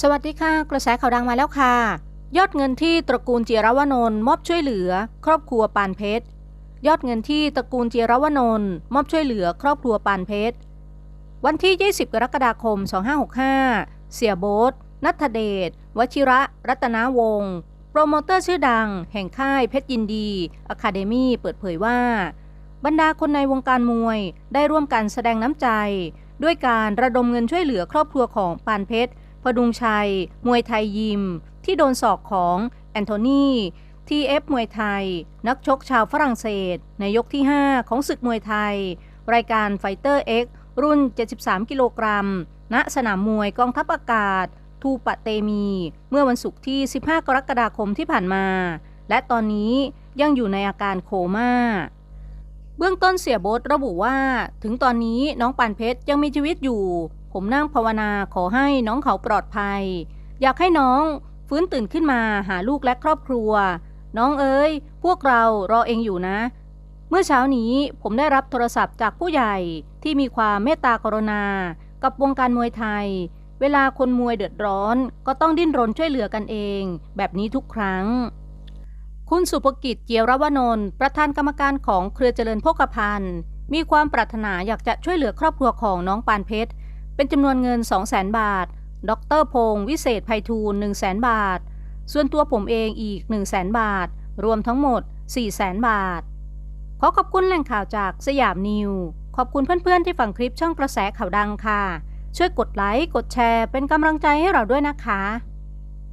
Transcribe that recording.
สวัสดีค่ะ กระแสข่าวดังมาแล้วค่ะ ยอดเงินที่ตระกูลเจียรวนนท์มอบช่วยเหลือ ครอบครัวปานเพชร ยอดเงินที่ตระกูลเจียรวนนท์มอบช่วยเหลือ ครอบครัวปานเพชร วันที่ 20 กรกฎาคม 2565 เสียโบ๊ทนัทเดช วชิระ รัตนาวงศ์โปรโมเตอร์ชื่อดัง แห่งค่ายเพชรยินดีอะคาเดมี่เปิดเผยว่า บรรดาคนในวงการมวยได้ร่วมกันแสดงน้ำใจ ด้วยการระดมเงินช่วยเหลือครอบครัวของปานเพชร พดุงชัย มวยไทยยิม ที่โดนศอกของแอนโทนีทีเอฟมวยไทย นักชกชาวฝรั่งเศส ในยกที่ 5 ของศึกมวยไทย รายการไฟเตอร์เอ็กรุ่น 73 กิโลกรัม ณ สนามมวยกองทัพอากาศ ทูปะเตมี เมื่อวันศุกร์ที่ 15 กรกฎาคมที่ผ่านมา และตอนนี้ยังอยู่ในอาการโคม่า เบื้องต้นเสียโบทระบุว่า ถึงตอนนี้น้องปานเพชรยังมีชีวิตอยู่ ผมนั่งภาวนาขอให้น้องเขาปลอดภัย อยากให้น้องฟื้นตื่นขึ้นมาหาลูกและครอบครัว น้องเอ๋ยพวกเรารอเองอยู่นะ เมื่อเช้านี้ผมได้รับโทรศัพท์จากผู้ใหญ่ที่มีความเมตตากรุณา กับวงการมวยไทย เวลาคนมวยเดือดร้อน ก็ต้องดิ้นรนช่วยเหลือกันเอง แบบนี้ทุกครั้ง คุณสุภกิจเจียรวนนท์ประธานกรรมการของเครือเจริญโภคภัณฑ์มีความปรารถนาอยากจะช่วยเหลือครอบครัวของน้องปานเพชร เป็นจำนวนเงิน 200,000บาท ดรพงศ์วิเศษไพฑูรย์100,000บาท ส่วนตัวผมเองอีก 100,000บาท รวมทั้งหมด 400,000บาท ขอขอบคุณแหล่งข่าวจากสยามนิว ขอบคุณเพื่อนๆที่ฟังคลิปช่องกระแสข่าวดังค่ะ ช่วยกดไลค์ กดแชร์ เป็นกำลังใจให้เราด้วยนะคะ